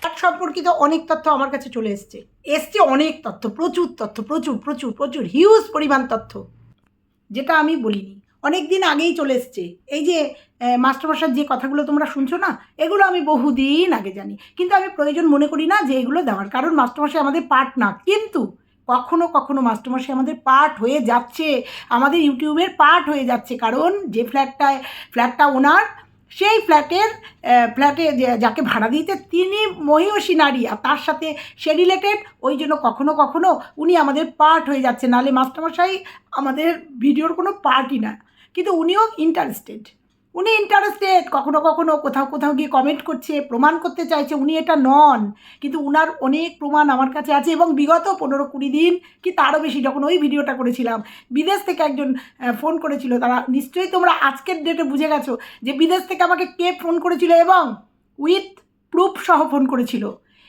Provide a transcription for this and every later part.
Flat সম্পর্কিত অনেক তথ্য আমার কাছে চলে এসছে। এসছে অনেক তথ্য, প্রচুর তথ্য, প্রচুর প্রচুর প্রচুর হিউজ পরিমাণ তথ্য। যেটা আমি বলিনি। অনেক দিন আগেই চলে এসছে। এই যে মাস্টারমশার যে কথাগুলো তোমরা শুনছো না, এগুলো আমি বহুদিন আগে জানি। কিন্তু আমি প্রয়োজন মনে করি না যে এগুলো দেওয়ার। কারণ মাস্টারমশাই আমাদের পার্ট না। কিন্তু কখনো কখনো মাস্টারমশাই আমাদের পার্ট হয়ে যাচ্ছে। আমাদের ইউটিউবের পার্ট হয়ে যাচ্ছে। কারণ যে ফ্ল্যাটটায় ফ্ল্যাটটা ওনার সেই ফ্ল্যাটের ফ্ল্যাটে যাকে ভাড়া দিতে তিনি মহিষী নারী আর তার সাথে সে রিলেটেড ওই জন্য কখনো কখনো উনি আমাদের পার্ট হয়ে যাচ্ছে। নাহলে মাস্টারমশাই আমাদের ভিডিওর কোনো পার্টই না। কিন্তু উনিও ইন্টারেস্টেড উনি ইন্টারেস্টেড কখনো কখনো কোথাও কোথাও গিয়ে কমেন্ট করছে, প্রমাণ করতে চাইছে, উনি এটা নন। কিন্তু উনার অনেক প্রমাণ আমার কাছে আছে এবং বিগত পনেরো কুড়ি দিন কি তারও বেশি যখন ওই ভিডিওটা করেছিলাম, বিদেশ থেকে একজন ফোন করেছিল, তারা নিশ্চয়ই তোমরা আজকের ডেটে বুঝে গেছো যে বিদেশ থেকে আমাকে কে ফোন করেছিল এবং উইথ প্রুফ সহ ফোন করেছিল।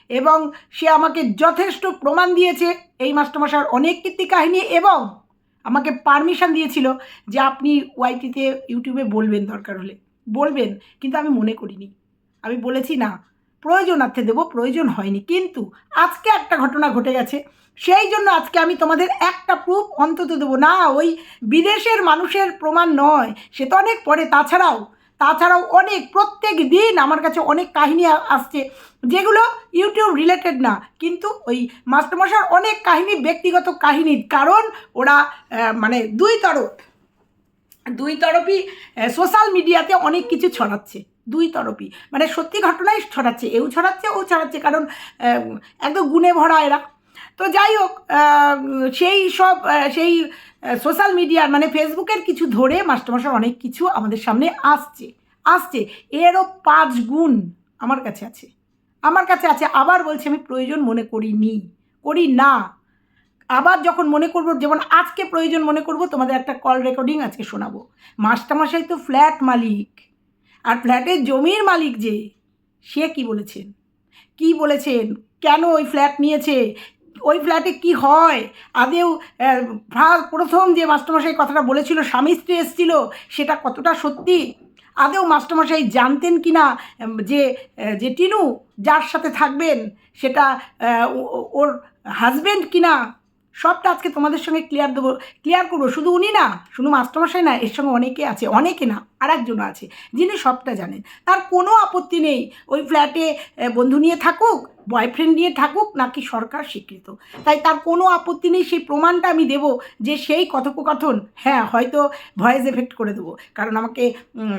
এবং সে আমাকে যথেষ্ট প্রমাণ দিয়েছে, এই মাস্টারমশার অনেক কীর্তি কাহিনী এবং আমাকে পারমিশন দিয়েছিল যে আপনি ওয়াইটিতে ইউটিউবে বলবেন দরকার হলে। বলবেন, কিন্তু আমি মনে করিনি। আমি বলেছি, না, প্রয়োজনার্থে দেবো, প্রয়োজন হয়নি। কিন্তু আজকে একটা ঘটনা ঘটে গেছে। সেই জন্য আজকে আমি তোমাদের একটা প্রুফ অন্তত দেবো। না, ওই বিদেশের মানুষের প্রমাণ নয়। সে তো অনেক পরে, তাছাড়াও তাছাড়াও অনেক, প্রত্যেক দিন আমার কাছে অনেক কাহিনী আসছে। যেগুলো ইউটিউব রিলেটেড না, কিন্তু ওই মাস্টারমশার অনেক কাহিনী, ব্যক্তিগত কাহিনী। কারণ ওরা মানে দুই তরফ, দুই তরফই সোশ্যাল মিডিয়াতে অনেক কিছু ছড়াচ্ছে। দুই তরফই। মানে সত্যি ঘটনাই ছড়াচ্ছে। এও ছড়াচ্ছে, ও ছড়াচ্ছে। কারণ একদম গুণে ভরা এরা। তো যাই হোক সেই সব সেই সোশ্যাল মিডিয়ার মানে ফেসবুকের কিছু ধরে মাস্টারমশাই অনেক কিছু আমাদের সামনে আসছে আসছে। এরও পাঁচ গুণ আমার কাছে আছে। আমার কাছে আছে, আবার বলছি আমি প্রয়োজন মনে করিনি, করি না। আবার যখন মনে করব, যেমন আজকে প্রয়োজন মনে করব, তোমাদের একটা কল রেকর্ডিং আজকে শোনাবো। মাস্টারমশাই তো ফ্ল্যাট মালিক, আর ফ্ল্যাটের জমির মালিক যে, সে কি বলেছেন? কি বলেছেন? কেন ওই ফ্ল্যাট নিয়েছে? ওই ফ্ল্যাটে কি হয়? আদেও আহ, ফা- প্রথম যে মাস্টারমশাই কথাটা বলেছিল স্বামী স্ত্রী এসেছিল সেটা কতটা সত্যি? আদেও মাস্টারমশাই জানতেন কি না যে যে টিনু যার সাথে থাকবেন সেটা ওর হাজবেন্ড কিনা সবটা আজকে তোমাদের সঙ্গে ক্লিয়ার দেবো ক্লিয়ার করব। শুধু উনি না শুধু মাস্টারমশাই না এর সঙ্গে অনেকে আছে অনেকে না আর আছে যিনি সবটা জানেন। তার কোনো আপত্তি নেই ওই ফ্ল্যাটে বন্ধু নিয়ে থাকুক বয়ফ্রেন্ড নিয়ে থাকুক নাকি সরকার স্বীকৃত। তাই তার কোনো আপত্তি নেই, সেই প্রমাণটা আমি দেব যে সেই কথোপকথন হ্যাঁ হয়তো ভয়েস এফেক্ট করে দেবো। কারণ আমাকে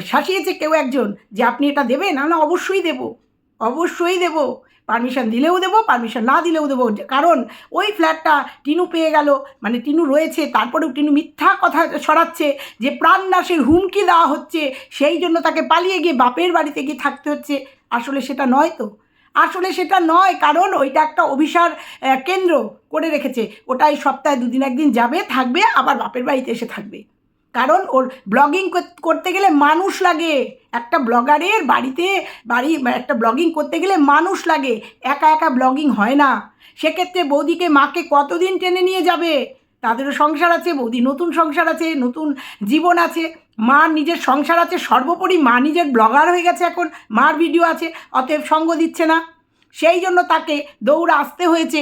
শাসিয়েছে কেউ একজন যে আপনি এটা দেবেন? না না, অবশ্যই দেব। অবশ্যই দেব। পারমিশন দিলেও দেবো, পারমিশন না দিলেও দেবো। কারণ ওই ফ্ল্যাটটা টিনু পেয়ে গেল। মানে টিনু রয়েছে, তারপরেও টিনু মিথ্যা কথা সরাচ্ছে যে প্রাণ প্রাণনাশের হুমকি দেওয়া হচ্ছে, সেই জন্য তাকে পালিয়ে গিয়ে বাপের বাড়িতে গিয়ে থাকতে হচ্ছে। আসলে সেটা নয় তো। আসলে সেটা নয়, কারণ ওইটা একটা অভিসার কেন্দ্র করে রেখেছে। ওটাই সপ্তাহে দুদিন একদিন যাবে, থাকবে, আবার বাপের বাড়িতে এসে থাকবে। কারণ ওর ব্লগিং করতে গেলে মানুষ লাগে। একটা ব্লগারের বাড়িতে, বাড়ি একটা ব্লগিং করতে গেলে মানুষ লাগে। একা একা ব্লগিং হয় না। সেক্ষেত্রে বৌদিকে মাকে কতদিন টেনে নিয়ে যাবে? তাদেরও সংসার আছে, বৌদি নতুন সংসার আছে, নতুন জীবন আছে মার নিজের সংসার আছে, সর্বোপরি মা নিজের ব্লগার হয়ে গেছে এখন, মার ভিডিও আছে, অতএব সঙ্গ দিচ্ছে না। সেই জন্য তাকে দৌড়ে আসতে হয়েছে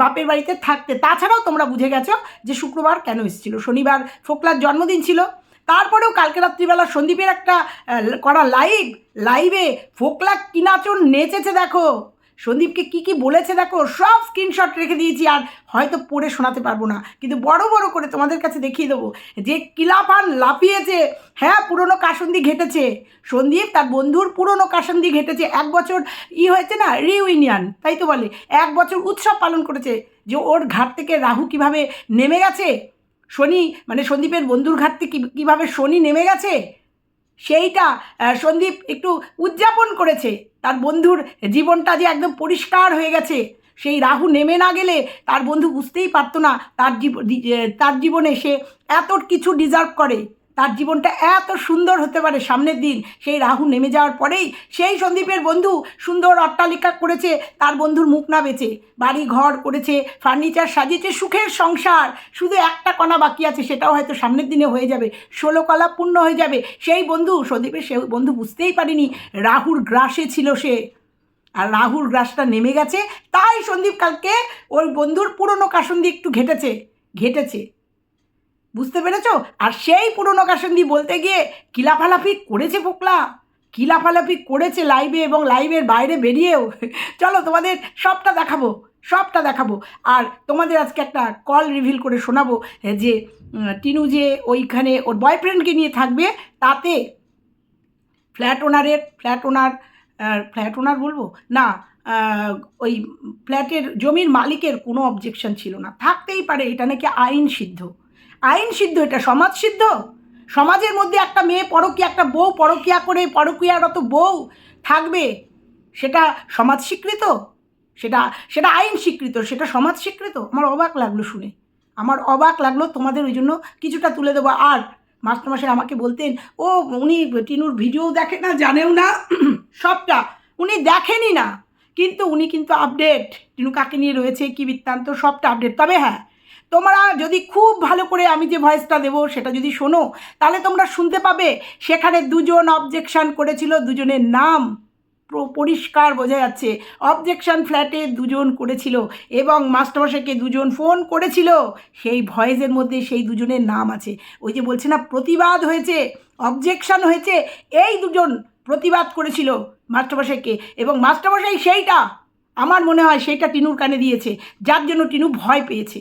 বাপের বাড়িতে থাকতে। তাছাড়াও তোমরা বুঝে গেছো যে শুক্রবার কেন এসেছিল? শনিবার ফোকলার জন্মদিন ছিল। তারপরেও কালকে রাত্রিবেলা সন্দীপের একটা করা লাইভ লাইভে ফোকলা কি নাচন নেচেছে দেখো। সন্দীপকে কি কি বলেছে দেখো, সব স্ক্রিনশট রেখে দিয়েছি আর হয়তো পড়ে শোনাতে পারব না। কিন্তু বড় বড় করে তোমাদের কাছে দেখিয়ে দেবো যে কিলাপান লাফিয়েছে। হ্যাঁ পুরনো কাসন্দি ঘেটেছে। সন্দীপ তার বন্ধুর পুরনো কাসন্দি ঘেটেছে। এক বছর ই হয়েছে না রিউনিয়ন তাই তো বলে। এক বছর উৎসব পালন করেছে। যে ওর ঘাট থেকে রাহু কীভাবে নেমে গেছে? শনি মানে সন্দীপের বন্ধুর ঘাট থেকে কীভাবে শনি নেমে গেছে? সেইটা সন্দীপ একটু উদযাপন করেছে। তার বন্ধুর জীবনটা যে একদম পরিষ্কার হয়ে গেছে, সেই রাহু নেমে না গেলে তার বন্ধু বুঝতেই পারতো না তার তার জীবনে সে এত কিছু ডিজার্ভ করে। তার জীবনটা এত সুন্দর হতে পারে সামনের দিন। সেই রাহু নেমে যাওয়ার পরেই সেই সন্দীপের বন্ধু সুন্দর অট্টালিকা করেছে, তার বন্ধুর মুখ না বেচে। বাড়ি ঘর করেছে, ফার্নিচার সাজিয়েছে, সুখের সংসার। শুধু একটা কণা বাকি আছে, সেটাও হয়তো সামনের দিনে হয়ে যাবে। ষোলো কলা পূর্ণ হয়ে যাবে। সেই বন্ধু, সন্দীপের সে বন্ধু বুঝতেই পারেনি রাহুর গ্রাসে ছিল সে। আর রাহুর গ্রাসটা নেমে গেছে, তাই সন্দীপ কালকে ওই বন্ধুর পুরনো কাসন্দি একটু ঘেটেছে ঘেটেছে। বুঝতে পেরেছ? আর সেই পুরনো কাসন্দি বলতে গিয়ে কিলাফালাফি করেছে পোকলা কিলাফালাফি করেছে লাইভে এবং লাইভের বাইরে বেরিয়েও। চলো তোমাদের সবটা দেখাবো সবটা দেখাবো। আর তোমাদের আজকে একটা কল রিভিল করে শোনাবো যে টিনু যে ওইখানে ওর বয়ফ্রেন্ডকে নিয়ে থাকবে, তাতে ফ্ল্যাট ওনারের ফ্ল্যাট ওনার ফ্ল্যাট ওনার বলব? না ওই ফ্ল্যাটের জমির মালিকের কোনো অবজেকশন ছিল না। থাকতেই পারে, এটা নাকি আইন সিদ্ধ। আইন সিদ্ধ, এটা সমাজ সিদ্ধ? সমাজের মধ্যে একটা মেয়ে পরকীয়া, একটা বউ পরকীয়া করে পরকীয়ারত বউ থাকবে, সেটা সমাজ স্বীকৃত? সেটা সেটা আইন স্বীকৃত, সেটা সমাজ স্বীকৃত? আমার অবাক লাগল শুনে। আমার অবাক লাগল তোমাদের ওই জন্য কিছুটা তুলে দেবো। আর মাস্টারমশাই আমাকে বলতেন, ও, উনি টিনুর ভিডিও দেখে না, জানেও না? সবটা উনি দেখেনই না। কিন্তু উনি কিন্তু আপডেট টিনু কাকে নিয়ে রয়েছে, কি বৃত্তান্ত, সবটা আপডেট তবে হ্যাঁ তোমরা যদি খুব ভালো করে আমি যে ভয়েসটা দেবো, সেটা যদি শোনো, তাহলে তোমরা শুনতে পাবে, সেখানে দুজন অবজেকশন করেছিল, দুজনের নাম পরিষ্কার বোঝা যাচ্ছে। অবজেকশন ফ্ল্যাটে দুজন করেছিল এবং মাস্টারমশাইকে দুজন ফোন করেছিল। সেই ভয়েসের মধ্যে সেই দুজনের নাম আছে। ওই যে বলছে না, প্রতিবাদ হয়েছে অবজেকশন হয়েছে, এই দুজন প্রতিবাদ করেছিল মাস্টারমশাইকে। এবং মাস্টারমশাই সেইটা, আমার মনে হয় সেইটা টিনুর কানে দিয়েছে, যার জন্য টিনু ভয় পেয়েছে।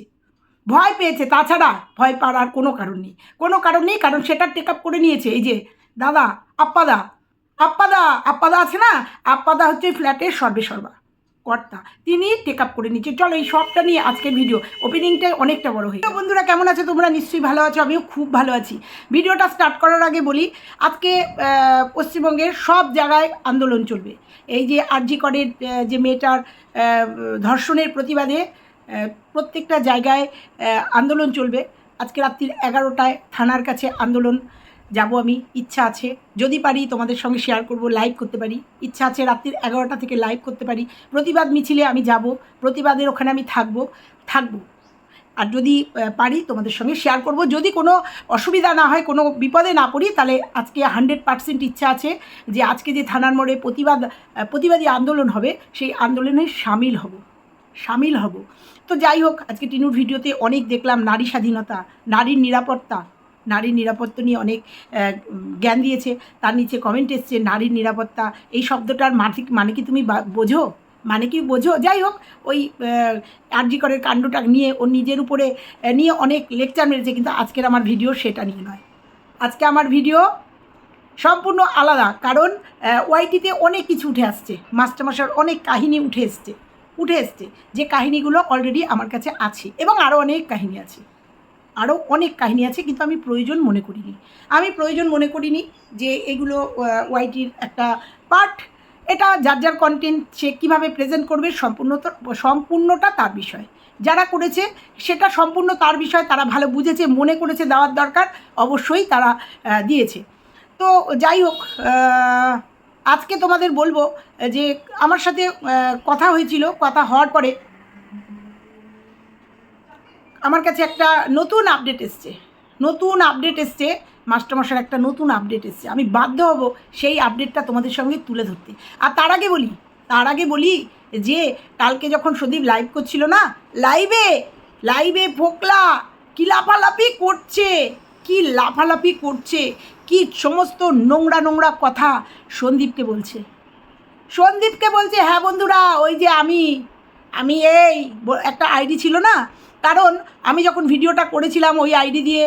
ভয় পেয়েছে। তাছাড়া ভয় পাওয়ার আর কোনো কারণ নেই। কোনো কারণ নেই, কারণ সেটা টেক আপ করে নিয়েছে। এই যে, দাদা, আপ্পাদা আপ্পাদা আপ্পাদা আছে না? আপ্পাদা হচ্ছে ফ্ল্যাটের সর্বে সর্বা কর্তা। তিনি টেক আপ করে নিচ্ছে চলো এই সবটা নিয়ে আজকের ভিডিও ওপেনিংটা অনেকটা বড় হয়ে বন্ধুরা, কেমন আছে? তোমরা নিশ্চয়ই ভালো আছো। আমিও খুব ভালো আছি। ভিডিওটা স্টার্ট করার আগে বলি, আজকে পশ্চিমবঙ্গের সব জায়গায় আন্দোলন চলবে। এই যে আরজি করের যে মেয়েটার ধর্ষণের প্রতিবাদে প্রত্যেকটা জায়গায় আন্দোলন চলবে। আজকে রাত্রির এগারোটায় থানার কাছে আন্দোলন, যাব আমি, ইচ্ছা আছে। যদি পারি তোমাদের সঙ্গে শেয়ার করব লাইভ করতে পারি। ইচ্ছা আছে রাত্রির এগারোটা থেকে লাইভ করতে পারি। প্রতিবাদ মিছিলে আমি যাব, প্রতিবাদের ওখানে আমি থাকব থাকব। আর যদি পারি তোমাদের সঙ্গে শেয়ার করব। যদি কোনো অসুবিধা না হয়, কোনো বিপদে না পড়ি, তাহলে আজকে হান্ড্রেড পার্সেন্ট ইচ্ছা আছে যে আজকে যে থানার মোড়ে প্রতিবাদ প্রতিবাদী আন্দোলন হবে, সেই আন্দোলনে সামিল হব। সামিল হব। তো যাই হোক, আজকে টিনুর ভিডিওতে অনেক দেখলাম নারী স্বাধীনতা, নারীর নিরাপত্তা নারীর নিরাপত্তা নিয়ে অনেক জ্ঞান দিয়েছে। তার নিচে কমেন্ট এসছে, নারীর নিরাপত্তা, এই শব্দটার মানে মানে কি তুমি বোঝো? মানে কি বোঝো? যাই হোক, ওই আরজিকরের কাণ্ডটা নিয়ে, ও নিজের উপরে নিয়ে অনেক লেকচার মেরেছে, কিন্তু আজকের আমার ভিডিও সেটা নিয়ে নয়। আজকে আমার ভিডিও সম্পূর্ণ আলাদা, কারণ ওয়াইটিতে অনেক কিছু উঠে আসছে। মাস্টারমশার অনেক কাহিনী উঠে এসছে। উঠে এসছে। যে কাহিনীগুলো অলরেডি আমার কাছে আছে এবং আরও অনেক কাহিনী আছে। আরও অনেক কাহিনী আছে কিন্তু আমি প্রয়োজন মনে করিনি। আমি প্রয়োজন মনে করিনি যে এগুলো ওয়াইটির একটা পার্ট এটা যার যার কন্টেন্ট সে কীভাবে প্রেজেন্ট করবে সম্পূর্ণ সম্পূর্ণটা তার বিষয়। যারা করেছে সেটা সম্পূর্ণ তার বিষয়, তারা ভালো বুঝেছে, মনে করেছে, দেওয়ার দরকার, অবশ্যই তারা দিয়েছে। তো যাই হোক আজকে তোমাদের বলব যে আমার সাথে কথা হয়েছিল, কথা হওয়ার পরে আমার কাছে একটা নতুন আপডেট এসছে। নতুন আপডেট এসছে মাস্টারমশার একটা নতুন আপডেট এসছে। আমি বাধ্য হব সেই আপডেটটা তোমাদের সঙ্গে তুলে ধরতে। আর তার আগে বলি, তার আগে বলি যে, কালকে যখন সদীপ লাইভ করছিল না লাইভে লাইভে ফোকলা কি লাফালাফি করছে। কি লাফালাফি করছে, কি সমস্ত নোংরা নোংরা কথা সন্দীপকে বলছে। সন্দীপকে বলছে হ্যাঁ বন্ধুরা, ওই যে আমি আমি এই, একটা আইডি ছিল না? কারণ আমি যখন ভিডিওটা করেছিলাম ওই আইডি দিয়ে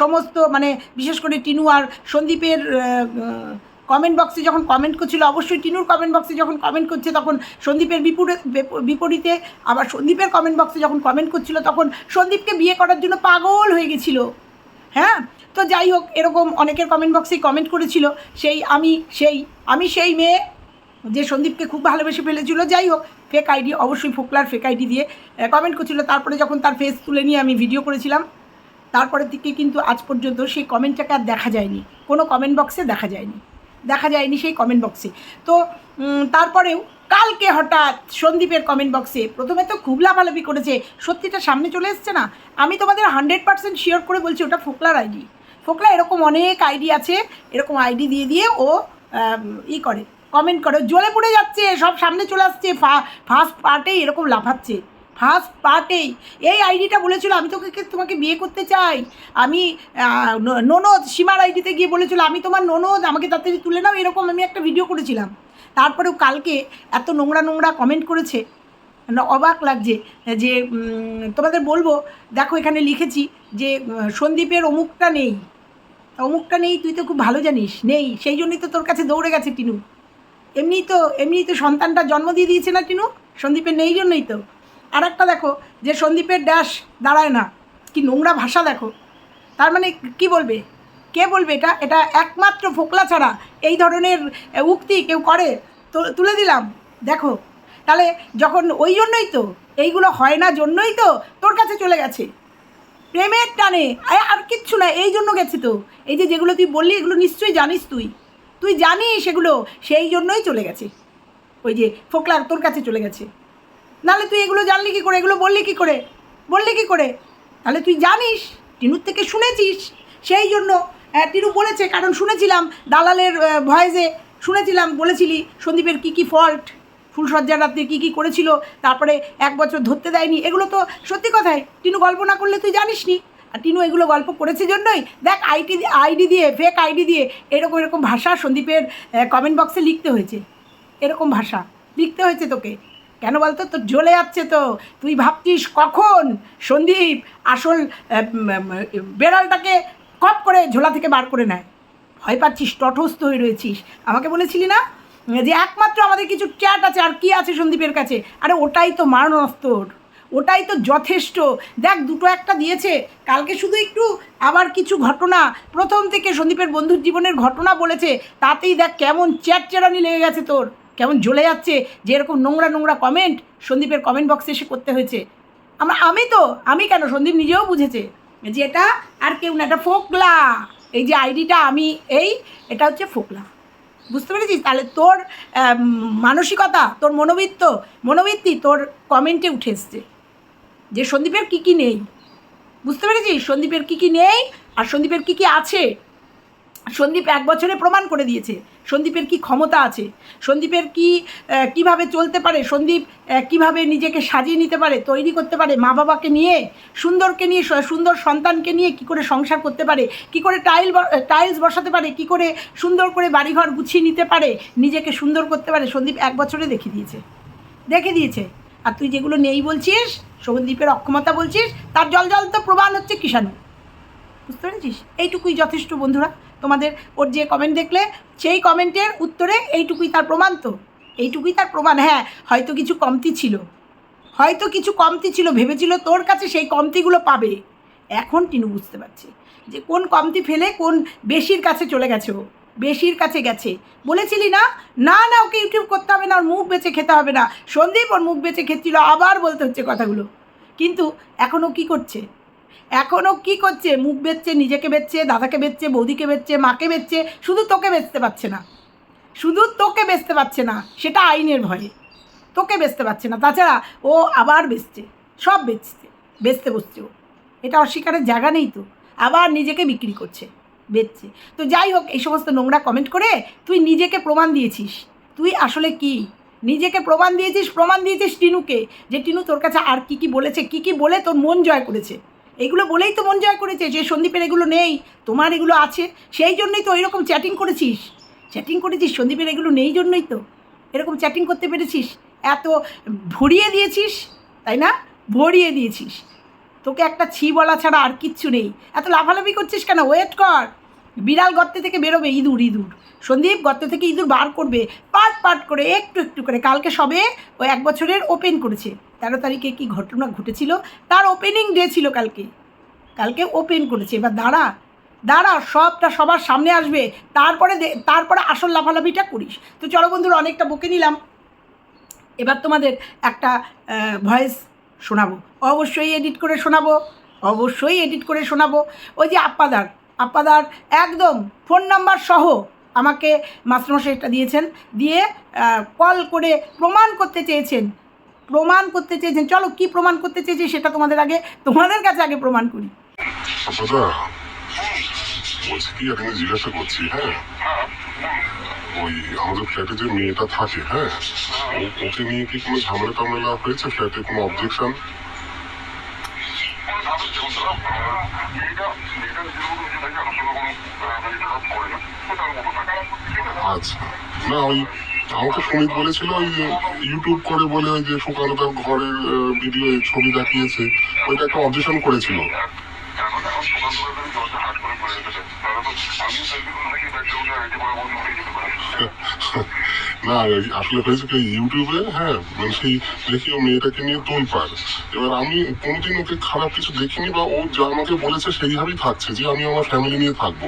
সমস্ত মানে বিশেষ করে টিনু আর সন্দীপের কমেন্ট বক্সে যখন কমেন্ট করছিল, অবশ্যই টিনুর কমেন্ট বক্সে যখন কমেন্ট করছে, তখন সন্দীপের বিপরীতে বিপরীতে আবার সন্দীপের কমেন্ট বক্সে যখন কমেন্ট করছিল, তখন সন্দীপকে বিয়ে করার জন্য পাগল হয়ে গেছিল। হ্যাঁ? তো যাই হোক, এরকম অনেকের কমেন্ট বক্সেই কমেন্ট করেছিল, সেই আমি সেই আমি সেই মেয়ে যে সন্দীপকে খুব ভালোবেসে ফেলেছিল, যাই হোক ফেক আইডি অবশ্যই ফোকলার ফেক আইডি দিয়ে কমেন্ট করছিল। তারপরে যখন তার ফেস তুলে নিয়ে আমি ভিডিও করেছিলাম, তারপরের দিকে কিন্তু আজ পর্যন্ত সেই কমেন্টটাকে আর দেখা যায়নি। কোনো কমেন্ট বক্সে দেখা যায়নি। দেখা যায়নি সেই কমেন্ট বক্সে তো তারপরেও কালকে হঠাৎ সন্দীপের কমেন্ট বক্সে প্রথমে তো খুব লাফালাফি করেছে, সত্যিটা সামনে চলে এসছে না? আমি তোমাদের হান্ড্রেড পার্সেন্ট শিওর করে বলছি, ওটা ফোকলার আইডি ফোকলা এরকম অনেক আইডি আছে, এরকম আইডি দিয়ে দিয়ে ও ই করে কমেন্ট করে, জ্বলে পড়ে যাচ্ছে, সব সামনে চলে আসছে ফার্স্ট পার্টেই এরকম লাফাচ্ছে ফার্স্ট পার্টেই এই আইডিটা বলেছিল, আমি তোকে তোমাকে বিয়ে করতে চাই? আমি ননদ সীমার আইডিতে গিয়ে বলেছিল, আমি তোমার ননদ, আমাকে তাড়াতাড়ি তুলে নাও। এরকম আমি একটা ভিডিও করেছিলাম। তারপরেও কালকে এত নোংরা নোংরা কমেন্ট করেছে। অবাক লাগছে যে তোমাদের বলব, দেখো এখানে লিখেছি যে সন্দীপের অমুকটা নেই। অমুকটা নেই, তুই তো খুব ভালো জানিস। নেই, সেই জন্যই তো তোর কাছে দৌড়ে গেছে টিনু। এমনিই তো এমনিই তো সন্তানটা জন্ম দিয়ে দিয়েছে না টিনু? সন্দীপের নেই জন্যই তো। আর একটা দেখো, যে সন্দীপের ড্যাশ দাঁড়ায় না। কি নোংরা ভাষা দেখো। তার মানে কি বলবে? কে বলবে এটা? এটা একমাত্র ফোকলা ছাড়া এই ধরনের উক্তি কেউ করে? তো তুলে দিলাম। দেখো, তাহলে যখন ওই জন্যই তো, এইগুলো হয় না জন্যই তো তোর কাছে চলে গেছে। প্রেমের টানে আর কিচ্ছু না, এই জন্য গেছে তো। এই যে যেগুলো তুই বললি, এগুলো নিশ্চয়ই জানিস তুই। তুই জানিস সেগুলো সেই জন্যই চলে গেছে। ওই যে ফোকলা তোর কাছে চলে গেছে। নাহলে তুই এগুলো জানলি কী করে? এগুলো বললি কী করে? বললি কী করে? তাহলে তুই জানিস, টিনুর থেকে শুনেছিস। সেই জন্য টিনু বলেছে, কারণ শুনেছিলাম দালালের ভয়েসে শুনেছিলাম, বলেছিলি সন্দীপের কী কী ফল্ট ফুলসজ্জার রাত্রে কী কী করেছিল, তারপরে এক বছর ধরতে দেয়নি, এগুলো তো সত্যি কথাই। টিনু গল্প না করলে তুই জানিস নি আর টিনু এগুলো গল্প করেছে জন্যই। দেখ আইটি আইডি দিয়ে ফেক আইডি দিয়ে এরকম এরকম ভাষা সন্দীপের কমেন্ট বক্সে লিখতে হয়েছে। এরকম ভাষা লিখতে হয়েছে তোকে। কেন বলতো? তোর জ্বলে যাচ্ছে তো। তুই ভাবছিস কখন সন্দীপ আসল বেড়ালটাকে কপ করে ঝোলা থেকে বার করে নেয়। ভয় পাচ্ছিস তটস্থ হয়ে রয়েছিস। আমাকে বলেছিলি না যে একমাত্র আমাদের কিছু চ্যাট আছে আর কি আছে সন্দীপের কাছে? আরে ওটাই তো মারণাস্ত্র ওটাই তো যথেষ্ট। দেখ, দুটো একটা দিয়েছে। কালকে শুধু একটু আবার কিছু ঘটনা। প্রথম থেকে সন্দীপের বন্ধুর জীবনের ঘটনা বলেছে। তাতেই দেখ কেমন চ্যাট চেরানি লেগে গেছে তোর। কেমন জ্বলে যাচ্ছে। যে এরকম নোংরা নোংরা কমেন্ট সন্দীপের কমেন্ট বক্সে এসে করতে হয়েছে। আমার আমি তো আমি কেন? সন্দীপ নিজেও বুঝেছে। যে এটা, আর কেউ না, এটা ফোকলা। এই যে আইডিটা আমি, এই, এটা হচ্ছে ফোকলা। বুঝতে পেরেছিস? তাহলে তোর মানসিকতা, তোর মনোবৃত্ত, মনোবৃত্তি তোর কমেন্টে উঠে এসছে। যে সন্দীপের কী কী নেই? বুঝতে পেরেছিস? সন্দীপের কী কী নেই? আর সন্দীপের কী কী আছে? সন্দীপ এক বছরে প্রমাণ করে দিয়েছে। সন্দীপের কি ক্ষমতা আছে? সন্দীপের কি কীভাবে চলতে পারে? সন্দীপ কীভাবে নিজেকে সাজিয়ে নিতে পারে, তৈরি করতে পারে, মা বাবাকে নিয়ে, সুন্দরকে নিয়ে সুন্দর সন্তানকে নিয়ে কি করে সংসার করতে পারে, কি করে টাইল টাইলস বসাতে পারে, কি করে সুন্দর করে বাড়িঘর গুছিয়ে নিতে পারে, নিজেকে সুন্দর করতে পারে, সন্দীপ এক বছরে দেখিয়ে দিয়েছে। দেখে দিয়েছে। আর তুই যেগুলো নেই বলছিস, সন্দীপের অক্ষমতা বলছিস, তার জল জল তো প্রমাণ হচ্ছে কিষাণু। বুঝতে পেরেছিস? এইটুকুই যথেষ্ট বন্ধুরা। তোমাদের ওর যে কমেন্ট দেখলে, সেই কমেন্টের উত্তরে এইটুকুই তার প্রমাণ তো। এইটুকুই তার প্রমাণ হ্যাঁ হয়তো কিছু কমতি ছিল। হয়তো কিছু কমতি ছিল, ভেবেছিল তোর কাছে সেই কমতিগুলো পাবে। এখন টিনু বুঝতে পারছে যে কোন কমতি ফেলে কোন বেশির কাছে চলে গেছে ও, বেশির কাছে গেছে। বলেছিলি না? না না, ওকে ইউটিউব করতে হবে না, ওর মুখ বেঁচে খেতে হবে না। সন্দীপ ওর মুখ বেঁচে খেচ্ছিল, আবার বলতে হচ্ছে কথাগুলো। কিন্তু এখনও কি করছে? এখনও কি করছে? মুখ বেচছে, নিজেকে বেচছে, দাদাকে বেচছে, বৌদিকে বেচছে, মাকে বেচছে, শুধু তোকে বেচতে পারছে না। শুধু তোকে বেচতে পারছে না, সেটা আইনের ভয়ে। তোকে বেচতে পারছে না। তাছাড়া ও আবার বেচছে, সব বেচছে, বেচতে বসছে ও। এটা অস্বীকারের জায়গা নেই তো। আবার নিজেকে বিক্রি করছে, বেচছে। তো যাই হোক, এই সমস্ত নোংরা কমেন্ট করে তুই নিজেকে প্রমাণ দিয়েছিস। তুই আসলে কি? নিজেকে প্রমাণ দিয়েছিস প্রমাণ দিয়েছিস টিনুকে। যে টিনু তোর কাছে আর কি কি বলেছে, কি কি বলে তোর মন জয় করেছে। এগুলো বলেই তো মন জয় করেছে যে সন্দীপের এগুলো নেই, তোমার এগুলো আছে, সেই জন্যই তো এরকম চ্যাটিং করেছিস। চ্যাটিং করেছিস, সন্দীপের এগুলো নেই জন্যই তো। এরকম চ্যাটিং করতে পেরেছিস, এত ভরিয়ে দিয়েছিস, তাই না? ভরিয়ে দিয়েছিস। তোকে একটা ছি বলা ছাড়া আর কিচ্ছু নেই। এত লাফালাফি করছিস কেন? ওয়েট কর। বিড়াল গর্তে থেকে বেরোবে ইঁদুর ইঁদুর। সন্দীপ গর্ত থেকে ইঁদুর বার করবে, পাট পাট করে, একটু একটু করে। কালকে সবে ও এক বছরের ওপেন করেছে। তেরো তারিখে কি ঘটনা ঘটেছিল? তার ওপেনিং ডে ছিল কালকে। কালকে ওপেন করেছে। এবার দাঁড়া দাঁড়া, সবটা সবার সামনে আসবে। তারপরে তারপরে আসল লাফালাফিটা করিস। তো চলো বন্ধুরা, অনেকটা বকে নিলাম। এবার তোমাদের একটা ভয়েস শোনাবো। অবশ্যই এডিট করে শোনাবো। অবশ্যই এডিট করে শোনাবো। ওই যে আপ্পাদার। আপ্পাদার একদম ফোন নাম্বার সহ আমাকে মাস্টারমশাই এটা দিয়েছেন, দিয়ে কল করে প্রমাণ করতে চেয়েছেন। প্রমাণ করতে চেয়েছেন। চলো, কি প্রমাণ করতে চেয়েছি সেটা তোমাদের আগে, তোমাদের কাছে আগে প্রমাণ করি। জিজ্ঞাসা করছি হ্যাঁ? ওই আমাদের ফ্ল্যাটে যে মেয়েটা থাকে হ্যাঁ? ওকে নিয়ে কি কোনো ঝামেলা টামেলা হয়েছে? ফ্ল্যাটে কোনো অবজেকশন আচ্ছা। না, ওই আমাকে সুমিত বলেছিল, ওই যে ইউটিউব করে বলে ওই যে সুকান্ত ঘরের ভিডিও ছবি দেখিয়েছে, ওইটা একটা অবজেকশন করেছিল। না আসলে হয়েছে কি ইউটিউবে হ্যাঁ মানে সেই দেখি ও মেয়েটাকে নিয়ে তোল পার এবার আমি কোনোদিন ওকে খারাপ কিছু দেখিনি বা ও যা আমাকে বলেছে সেইভাবেই থাকছে যে আমি আমার ফ্যামিলি নিয়ে থাকব।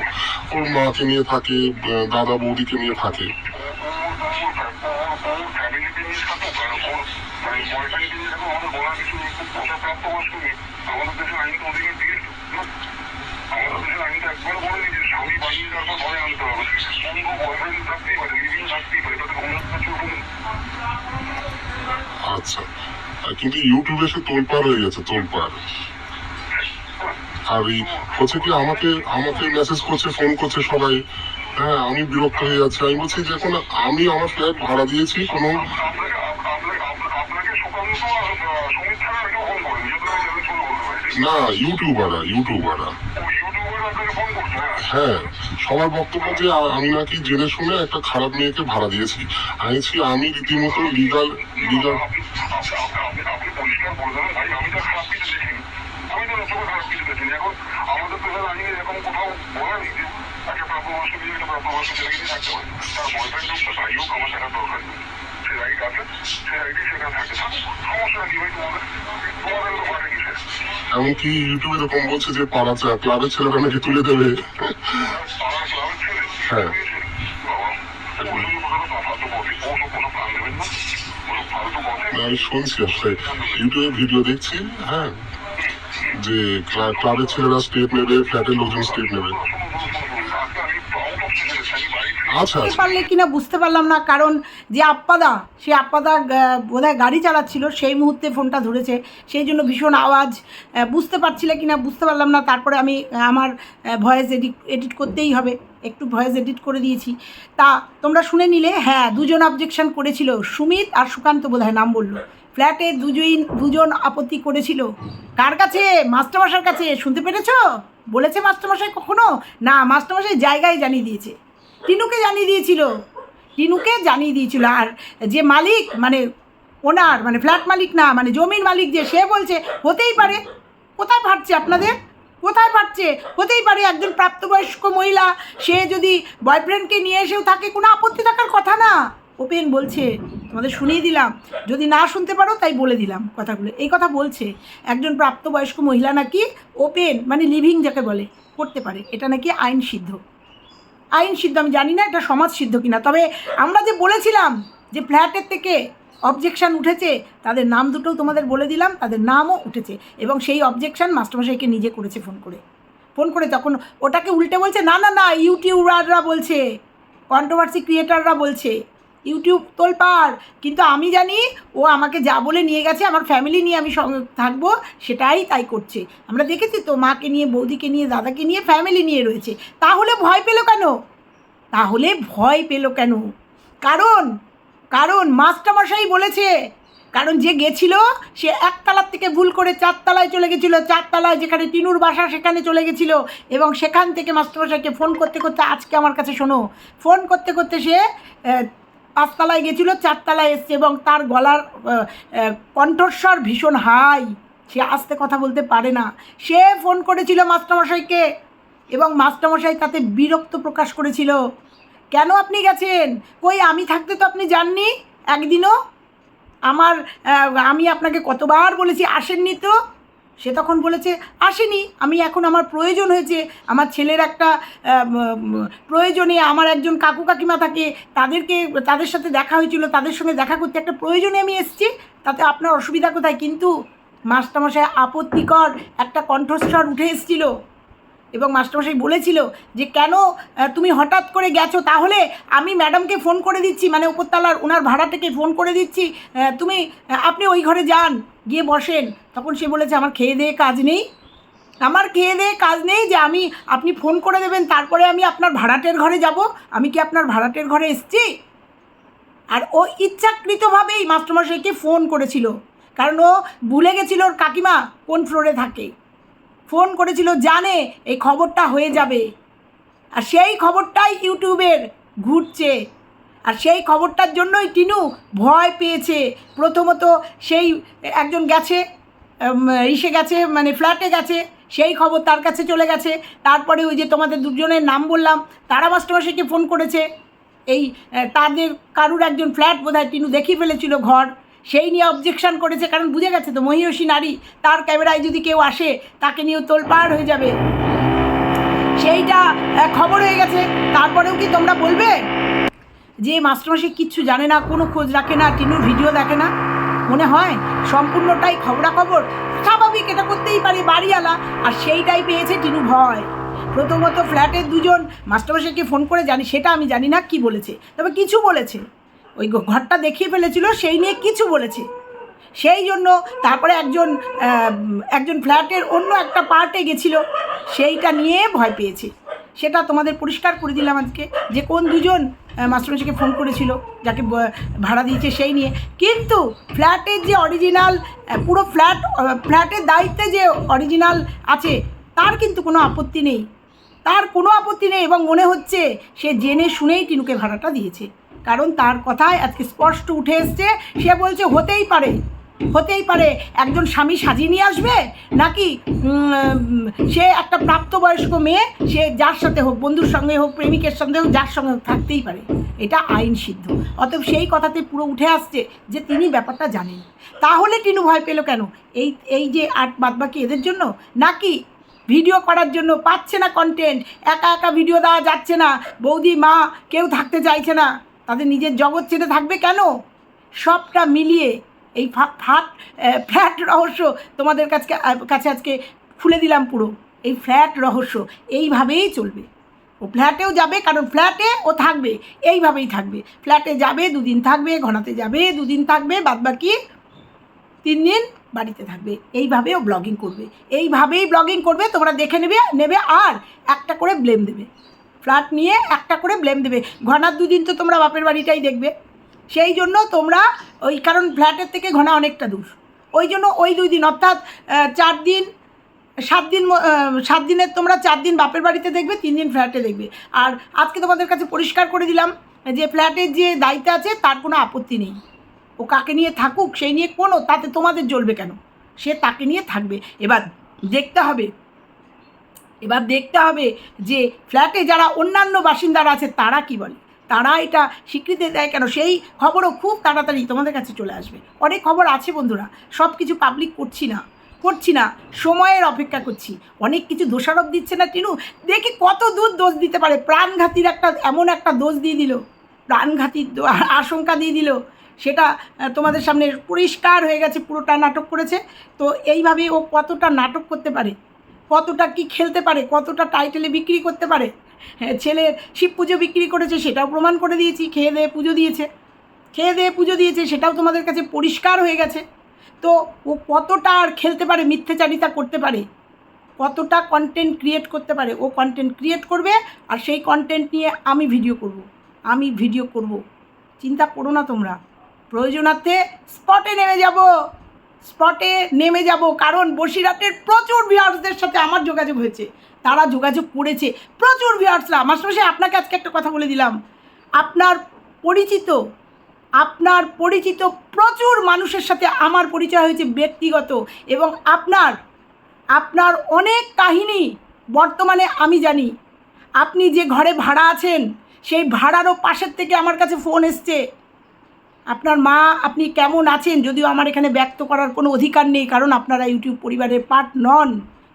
ওর মাকে নিয়ে থাকে দাদা বৌদিকে নিয়ে থাকে। আমাদের দেশের আইন তো অধিকার দিয়েছে আমাদের দেশের আইন তো একবার বলে দিয়েছে স্বামী বানিয়ে তারপর ঘরে আনতে হবে বন্ধু বয়ফ্রেন্ড থাকতেই পারে লিভিং থাকতেই পারে তাতে কোনো কিছু নেই। আচ্ছা। আর কিন্তু ইউটিউবে সে তোলপার হয়ে গেছে তোলপার আর এই হচ্ছে কি, আমাকে আমাকে মেসেজ করছে ফোন করছে সবাই। হ্যাঁ আমি বিরক্ত হয়ে যাচ্ছি। আমি বলছি, যে এখন আমি আমার ফ্ল্যাট ভাড়া দিয়েছি, কোনো না ইউটিউবাররা ইউটিউবাররা ও ইউটিউবার আপনাকে ফোন করছে হ্যাঁ সবার বক্তব্য যে আমি নাকি জেনে শুনে একটা খারাপ মেয়েকে ভাড়া দিয়েছি। আমি আমি রীতিমতো লিগাল লিগাল সে রাইট আছে সে রাইটে সেখানে থাকে সমস্যা নেই ভাই তোমাদের তোমাদের তো ঘরে কিসে এমনকি ইউটিউবে এরকম বলছে যে পাড়া ক্লাবের ছেলেরা নাকি তুলে দেবে। হ্যাঁ। শুনছি ইউটিউবে ভিডিও দেখছি হ্যাঁ। যে ক্লাবের ছেলেরা স্টেপ নেবে ফ্ল্যাটের লোকজন স্টেপ নেবে। পারলে কিনা বুঝতে পারলাম না কারণ যে আপ্পাদা সে আপ্পাদা বোধহয় গাড়ি চালাচ্ছিল সেই মুহূর্তে ফোনটা ধরেছে। সেই জন্য ভীষণ আওয়াজ বুঝতে পারছিলে কিনা বুঝতে পারলাম না। তারপরে আমি আমার ভয়েস এডিট এডিট করতেই হবে। একটু ভয়েস এডিট করে দিয়েছি। তা তোমরা শুনে নিলে হ্যাঁ দুজন অবজেকশন করেছিল সুমিত আর সুকান্ত বোধহয় নাম বলল। ফ্ল্যাটে দুজন দুজন আপত্তি করেছিল। কার কাছে? মাস্টারমশার কাছে। শুনতে পেরেছ? বলেছে মাস্টারমশাই কখনো? না মাস্টারমশাই জায়গায় জানিয়ে দিয়েছে। টিনুকে জানিয়ে দিয়েছিল। টিনুকে জানিয়ে দিয়েছিল। আর যে মালিক মানে ওনার মানে ফ্ল্যাট মালিক না মানে জমির মালিক যে, সে বলছে, হতেই পারে। কোথায় ফাটছে আপনাদের? কোথায় ফাটছে হতেই পারে একজন প্রাপ্তবয়স্ক মহিলা, সে যদি বয়ফ্রেন্ডকে নিয়ে এসেও থাকে, কোনো আপত্তি থাকার কথা না। ওপেন বলছে, তোমাদের শুনিয়ে দিলাম। যদি না শুনতে পারো, তাই বলে দিলাম কথাগুলো। এই কথা বলছে একজন প্রাপ্তবয়স্ক মহিলা নাকি ওপেন মানে লিভিং যাকে বলে, করতে পারে। এটা নাকি আইন সিদ্ধ। আইন সিদ্ধ, আমি জানি না এটা সমাজ সিদ্ধ কিনা, তবে আমরা যে বলেছিলাম যে ফ্ল্যাটের থেকে অবজেকশান উঠেছে, তাদের নাম দুটোও তোমাদের বলে দিলাম, তাদের নামও উঠেছে, এবং সেই অবজেকশান মাস্টারমশাইকে নিজে করেছে ফোন করে। ফোন করে তখন ওটাকে উল্টে বলছে, না না না, ইউটিউবাররা বলছে কন্ট্রোভার্সি ক্রিয়েটাররা বলছে। ইউটিউব তোলপাড়। কিন্তু আমি জানি ও আমাকে যা বলে নিয়ে গেছে, আমার ফ্যামিলি নিয়ে আমি সঙ্গে থাকব, সেটাই তাই করছে। আমরা দেখেছি তো মাকে নিয়ে, বৌদিকে নিয়ে, দাদাকে নিয়ে ফ্যামিলি নিয়ে রয়েছে। তাহলে ভয় পেল কেন? তাহলে ভয় পেল কেন? কারণ কারণ মাস্টারমশাই বলেছে, কারণ যে গেছিল, সে একতলার থেকে ভুল করে চারতলায় চলে গেছিল। চারতলায় যেখানে টিনুর বাসা, সেখানে চলে গেছিল। এবং সেখান থেকে মাস্টারমশাইকে ফোন করতে করতে আজকে আমার কাছে শোনো। ফোন করতে করতে সে পাঁচতলায় গেছিল, চারতলায় এসছে এবং তার গলার কণ্ঠস্বর ভীষণ হাই। সে আস্তে কথা বলতে পারে না। সে ফোন করেছিল মাস্টারমশাইকে এবং মাস্টারমশাই তাতে বিরক্ত প্রকাশ করেছিল। কেন আপনি গেছেন? কই, আমি থাকতে তো আপনি যাননি একদিনও? আমার আমি আপনাকে কতবার বলেছি, আসেননি তো? সে তখন বলেছে, আসেনি, আমি এখন আমার প্রয়োজন হয়েছে, আমার ছেলের একটা প্রয়োজনে আমার একজন কাকু কাকিমা থাকে, তাদেরকে, তাদের সাথে দেখা হয়েছিল, তাদের সঙ্গে দেখা করতে একটা প্রয়োজনে আমি এসেছি, তাতে আপনার অসুবিধা কোথায়? কিন্তু মাস্টারমশাই আপত্তিকর একটা কণ্ঠস্বর উঠে এসেছিল এবং মাস্টারমশাই বলেছিল যে, কেন তুমি হঠাৎ করে গেছো? তাহলে আমি ম্যাডামকে ফোন করে দিচ্ছি মানে উপরতলার ওনার ভাড়াটাকে ফোন করে দিচ্ছি তুমি আপনি ওই ঘরে যান। গিয়ে বসেন। তখন সে বলেছে, আমার খেয়ে দেয়ে কাজ নেই। আমার খেয়ে দেয়ে কাজ নেই যে আমি, আপনি ফোন করে দেবেন, তারপরে আমি আপনার ভাড়াটের ঘরে যাব। আমি কি আপনার ভাড়াটের ঘরে এসেছি? আর ও ইচ্ছাকৃতভাবেই মাস্টারমশাইকে ফোন করেছিল। কারণ ও ভুলে গেছিল ওর কাকিমা কোন ফ্লোরে থাকে। ফোন করেছিল, জানে, এই খবরটা হয়ে যাবে। আর সেই খবরটাই ইউটিউবের ঘুরছে। আর সেই খবরটার জন্যই টিনু ভয় পেয়েছে। প্রথমত সেই একজন গেছে ইসে গেছে মানে ফ্ল্যাটে গেছে, সেই খবর তার কাছে চলে গেছে। তারপরে ওই যে তোমাদের দুজনের নাম বললাম, তারা মাস্টারমশাইকে ফোন করেছে। এই তাদের কারুর একজন ফ্ল্যাট বোধহয় টিনু দেখিয়ে ফেলেছিল ঘর। সেই নিয়ে অবজেকশন করেছে, কারণ বুঝে গেছে তো, মহিষী নারী, তার ক্যামেরায় যদি কেউ আসে, তাকে নিয়েও তোলপাড় হয়ে যাবে। সেইটা খবর হয়ে গেছে। তারপরেও কি তোমরা বলবে? যে মাস্টারমশাই কিচ্ছু জানে না, কোনো খোঁজ রাখে না, টিনুর ভিডিও দেখে না, মনে হয় সম্পূর্ণটাই খবরাখবর? স্বাভাবিক, এটা করতেই পারে বাড়িওয়ালা, আর সেইটাই পেয়েছে টিনু ভয়। প্রথমত ফ্ল্যাটের দুজন মাস্টারমশাইকে ফোন করে জানি, সেটা আমি জানি না কি বলেছে, তবে কিছু বলেছে। ওই ঘরটা দেখিয়ে ফেলেছিল, সেই নিয়ে কিছু বলেছে। সেই জন্য তারপরে একজন একজন ফ্ল্যাটের অন্য একটা পার্টে গেছিল, সেইটা নিয়ে ভয় পেয়েছে। সেটা তোমাদের পরিষ্কার করে দিলাম আজকে, যে কোন দুজন মাস্টারমশাইকে ফোন করেছিল, যাকে ভাড়া দিয়েছে সেই নিয়ে। কিন্তু ফ্ল্যাটের যে অরিজিনাল পুরো ফ্ল্যাট ফ্ল্যাটের দায়িত্বে যে অরিজিনাল আছে, তার কিন্তু কোনো আপত্তি নেই। তার কোনো আপত্তি নেই এবং মনে হচ্ছে সে জেনে শুনেই টিনুকে ভাড়াটা দিয়েছে। কারণ তার কথায় আজকে স্পষ্ট উঠে এসছে, সে বলছে, হতেই পারে। হতেই পারে একজন স্বামী সাজিয়ে নিয়ে আসবে নাকি সে একটা প্রাপ্তবয়স্ক মেয়ে, সে যার সাথে হোক, বন্ধুর সঙ্গে হোক, প্রেমিকের সঙ্গে হোক, যার সঙ্গে হোক, থাকতেই পারে। এটা আইন সিদ্ধ। অতএব সেই কথাতে পুরো উঠে আসছে যে তিনি ব্যাপারটা জানেন। তাহলে টিনু ভয় পেল কেন? এই এই যে আট বাদবাকি এদের জন্য? নাকি ভিডিও করার জন্য পাচ্ছে না কন্টেন্ট একা একা ভিডিও দেওয়া যাচ্ছে না। বৌদি, মা কেউ থাকতে চাইছে না। তাদের নিজের জগৎ ছেড়ে থাকবে কেন? সবটা মিলিয়ে এই ফা- ফাট ফ্ল্যাট রহস্য তোমাদের কাছে কাছে আজকে খুলে দিলাম পুরো। এই ফ্ল্যাট রহস্য এইভাবেই চলবে। ও ফ্ল্যাটেও যাবে, কারণ ফ্ল্যাটে ও থাকবে। এইভাবেই থাকবে। ফ্ল্যাটে যাবে, দুদিন থাকবে ঘনাতে যাবে, দুদিন থাকবে, বাদবাকি তিন দিন বাড়িতে থাকবে। এইভাবে ও ব্লগিং করবে। এইভাবেই ব্লগিং করবে, তোমরা দেখে নেবে নেবে আর একটা করে ব্লেম দেবে। ফ্ল্যাট নিয়ে একটা করে ব্লেম দেবে। ঘনার দুদিন তো তোমরা বাপের বাড়িটাই দেখবে। সেই জন্য তোমরা ওই, কারণ ফ্ল্যাটের থেকে ঘনা অনেকটা দূর। ওই জন্য ওই দুই দিন, অর্থাৎ চার দিন, সাত দিন সাত দিনের তোমরা চার দিন বাপের বাড়িতে দেখবে, তিন দিন ফ্ল্যাটে দেখবে। আর আজকে তোমাদের কাছে পরিষ্কার করে দিলাম যে ফ্ল্যাটের যে দায়িত্ব আছে, তার কোনো আপত্তি নেই। ও কাকে নিয়ে থাকুক, সেই নিয়ে কোনো, তাতে তোমাদের জ্বলবে কেন? সে তাকে নিয়ে থাকবে। এবার দেখতে হবে, এবার দেখতে হবে যে ফ্ল্যাটে যারা অন্যান্য বাসিন্দারা আছে, তারা কি বলে? তারা এটা স্বীকৃতি দেয় কেন? সেই খবরও খুব তাড়াতাড়ি তোমাদের কাছে চলে আসবে। অনেক খবর আছে বন্ধুরা সব কিছু পাবলিক করছি না করছি না, সময়ের অপেক্ষা করছি। অনেক কিছু দোষারোপ দিচ্ছে না টিনু, দেখি কত দূর দোষ দিতে পারে। প্রাণঘাতীর একটা, এমন একটা দোষ দিয়ে দিল। প্রাণঘাতীর আশঙ্কা দিয়ে দিল। সেটা তোমাদের সামনে পরিষ্কার হয়ে গেছে, পুরোটা নাটক করেছে। তো এইভাবে ও কতটা নাটক করতে পারে? কতটা কি খেলতে পারে? কতটা টাইটেলে বিক্রি করতে পারে? হ্যাঁ ছেলের শিব পুজো বিক্রি করেছে, সেটাও প্রমাণ করে দিয়েছি, খেয়ে দেয়ে পুজো দিয়েছে। খেয়ে দেয়ে পুজো দিয়েছে, সেটাও তোমাদের কাছে পরিষ্কার হয়ে গেছে। তো ও কতটা আর খেলতে পারে, মিথ্যেচারিতা করতে পারে, কতটা কন্টেন্ট ক্রিয়েট করতে পারে, ও কন্টেন্ট ক্রিয়েট করবে, আর সেই কন্টেন্ট নিয়ে আমি ভিডিও করব। আমি ভিডিও করব। চিন্তা করো না তোমরা। প্রয়োজনার্থে স্পটে নেমে যাব। স্পটে নেমে যাব, কারণ বসিরহাটের প্রচুর ভিউয়ার্সদের সাথে আমার যোগাযোগ হয়েছে। তারা যোগাযোগ করেছে। প্রচুর ভিউয়ার্সরা আমার সঙ্গে আপনাকে আজকে একটা কথা বলে দিলাম। আপনার পরিচিত আপনার পরিচিত প্রচুর মানুষের সাথে আমার পরিচয় হয়েছে ব্যক্তিগত এবং আপনার আপনার অনেক কাহিনী বর্তমানে আমি জানি। আপনি যে ঘরে ভাড়া আছেন, সেই ভাড়ারও পাশের থেকে আমার কাছে ফোন এসছে। আপনার মা আপনি কেমন আছেন? যদিও আমার এখানে ব্যক্ত করার কোনো অধিকার নেই, কারণ আপনারা ইউটিউব পরিবারের পার্ট নন।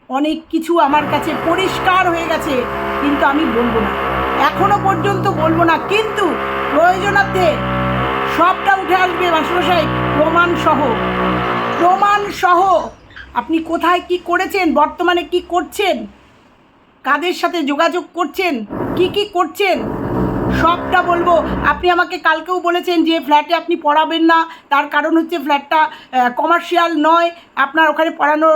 অনেক কিছু আমার কাছে পরিষ্কার হয়ে গেছে, কিন্তু আমি বলব না। এখনও পর্যন্ত বলব না, কিন্তু প্রয়োজনার্থে সবটা উঠে আসবে, মাস্টারমশাই, প্রমাণ সহ। প্রমাণ সহ। আপনি কোথায় কি করেছেন? বর্তমানে কি করছেন? কাদের সাথে যোগাযোগ করছেন? কি কি করছেন? সবটা বলব, আপনি আমাকে কালকেও বলেছেন যে ফ্ল্যাটে আপনি পড়াবেন না, তার কারণ হচ্ছে ফ্ল্যাটটা কমার্শিয়াল নয়, আপনার ওখানে পড়ানো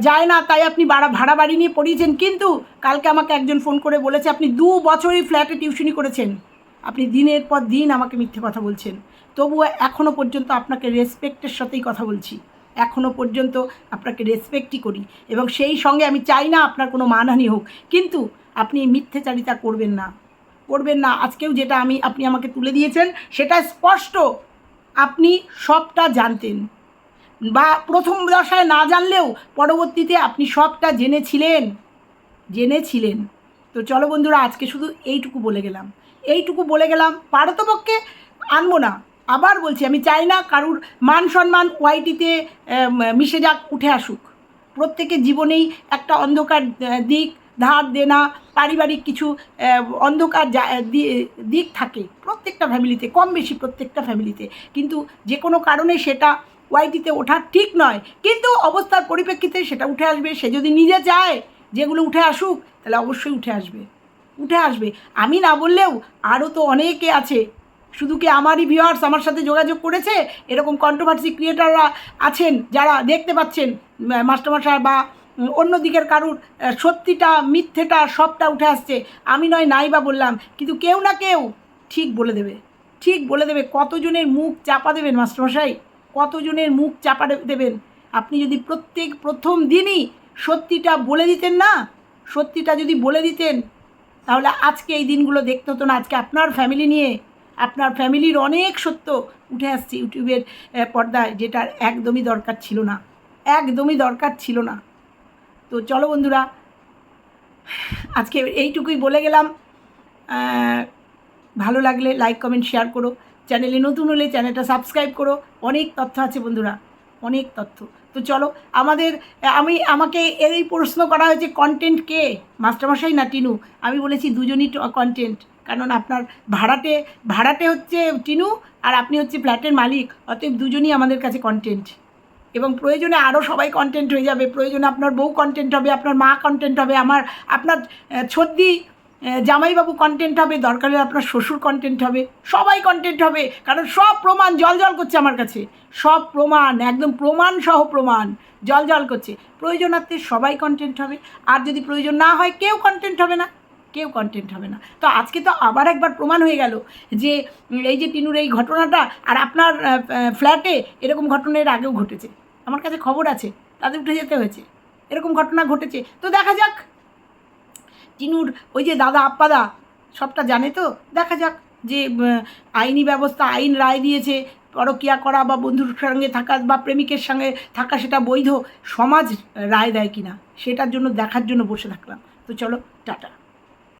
যায় না, তাই আপনি ভাড়া ভাড়া বাড়ি নিয়ে পড়িয়েছেন। কিন্তু কালকে আমাকে একজন ফোন করে বলেছে, আপনি দু বছরই ফ্ল্যাটে টিউশনি করেছেন। আপনি দিনের পর দিন আমাকে মিথ্যে কথা বলছেন। তবুও এখনও পর্যন্ত আপনাকে রেসপেক্টের সাথেই কথা বলছি। এখনও পর্যন্ত আপনাকে রেসপেক্টই করি। এবং সেই সঙ্গে আমি চাই না আপনার কোনো মানহানি হোক। কিন্তু আপনি মিথ্যেচারিতা করবেন না। করবেন না। আজকেও যেটা আমি, আপনি আমাকে তুলে দিয়েছেন, সেটা স্পষ্ট। আপনি সবটা জানতেন। বা প্রথম দশায় না জানলেও পরবর্তীতে আপনি সবটা জেনেছিলেন। জেনেছিলেন। তো চলো বন্ধুরা, আজকে শুধু এইটুকু বলে গেলাম। এইটুকু বলে গেলাম পারতপক্ষে আনব না। আবার বলছি, আমি চাই না কারুর মান সম্মান ওয়াইটিতে মিশে যাক, উঠে আসুক। প্রত্যেকের জীবনেই একটা অন্ধকার দিক ধার দেনা, পারিবারিক কিছু অন্ধকার দিক থাকে প্রত্যেকটা ফ্যামিলিতে, কম বেশি প্রত্যেকটা ফ্যামিলিতে। কিন্তু যে কোনো কারণে সেটা ওয়াইটিতে ওঠা ঠিক নয়। কিন্তু অবস্থার পরিপ্রেক্ষিতে সেটা উঠে আসবে। সে যদি নিজে চায় যেগুলো উঠে আসুক, তাহলে অবশ্যই উঠে আসবে। উঠে আসবে। আমি না বললেও আরও তো অনেকে আছে। শুধু কি আমারই ভিউয়ার্স আমার সাথে যোগাযোগ করেছে? এরকম কন্ট্রোভার্সি ক্রিয়েটাররা আছেন, যারা দেখতে পাচ্ছেন মাস্টারমশাই বা অন্য দিকের কারুর সত্যিটা, মিথ্যেটা সবটা উঠে আসছে। আমি নয় নাই বা বললাম, কিন্তু কেউ না কেউ ঠিক বলে দেবে। ঠিক বলে দেবে, কতজনের মুখ চাপা দেবেন মাস্টারমশাই? কতজনের মুখ চাপা দেবেন? আপনি যদি প্রত্যেক প্রথম দিনই সত্যিটা বলে দিতেন না, সত্যিটা যদি বলে দিতেন, তাহলে আজকে এই দিনগুলো দেখতে হতো না। আজকে আপনার ফ্যামিলি নিয়ে, আপনার ফ্যামিলির অনেক সত্য উঠে আসছে ইউটিউবের পর্দায়, যেটার একদমই দরকার ছিল না। একদমই দরকার ছিল না। তো চলো বন্ধুরা, আজকে এইটুকুই বলে গেলাম। ভালো লাগলে লাইক কমেন্ট শেয়ার করো। চ্যানেলে নতুন হলে চ্যানেলটা সাবস্ক্রাইব করো। অনেক তথ্য আছে বন্ধুরা, অনেক তথ্য। তো চলো, আমাদের, আমি, আমাকে এই প্রশ্ন করা হয়েছে কন্টেন্ট কে? মাস্টারমশাই না টিনু? আমি বলেছি দুজনই কন্টেন্ট কারণ আপনার ভাড়াটে ভাড়াটে হচ্ছে টিনু আর আপনি হচ্ছে ফ্ল্যাটের মালিক, অতএব দুজনই আমাদের কাছে কন্টেন্ট এবং প্রয়োজনে আরও সবাই কন্টেন্ট হয়ে যাবে। প্রয়োজনে আপনার বউ কন্টেন্ট হবে, আপনার মা কন্টেন্ট হবে, আমার, আপনার ছদ্দি জামাইবাবু কন্টেন্ট হবে, দরকার হলে আপনার শ্বশুর কন্টেন্ট হবে, সবাই কন্টেন্ট হবে, কারণ সব প্রমাণ জল জল করছে আমার কাছে। সব প্রমাণ, একদম প্রমাণ সহ প্রমাণ, জল জল করছে। প্রয়োজনার্থে সবাই কন্টেন্ট হবে, আর যদি প্রয়োজন না হয় কেউ কন্টেন্ট হবে না, কেউ কন্টেন্ট হবে না। তো আজকে তো আবার একবার প্রমাণ হয়ে গেল যে, এই যে টিনুর এই ঘটনাটা, আর আপনার ফ্ল্যাটে এরকম ঘটনা এর আগেও ঘটেছে। আমার কাছে খবর আছে, তাদের উঠে যেতে হয়েছে। এরকম ঘটনা ঘটেছে। তো দেখা যাক। টিনুর ওই যে দাদা আপ্পাদা, সবটা জানে তো? দেখা যাক যে আইনি ব্যবস্থা, আইন রায় দিয়েছে, পরকিয়া করা বা বন্ধুর সঙ্গে থাকা বা প্রেমিকের সঙ্গে থাকা সেটা বৈধ, সমাজ রায় দেয় কিনা? সেটার জন্য দেখার জন্য বসে থাকলাম। তো চলো, টাটা।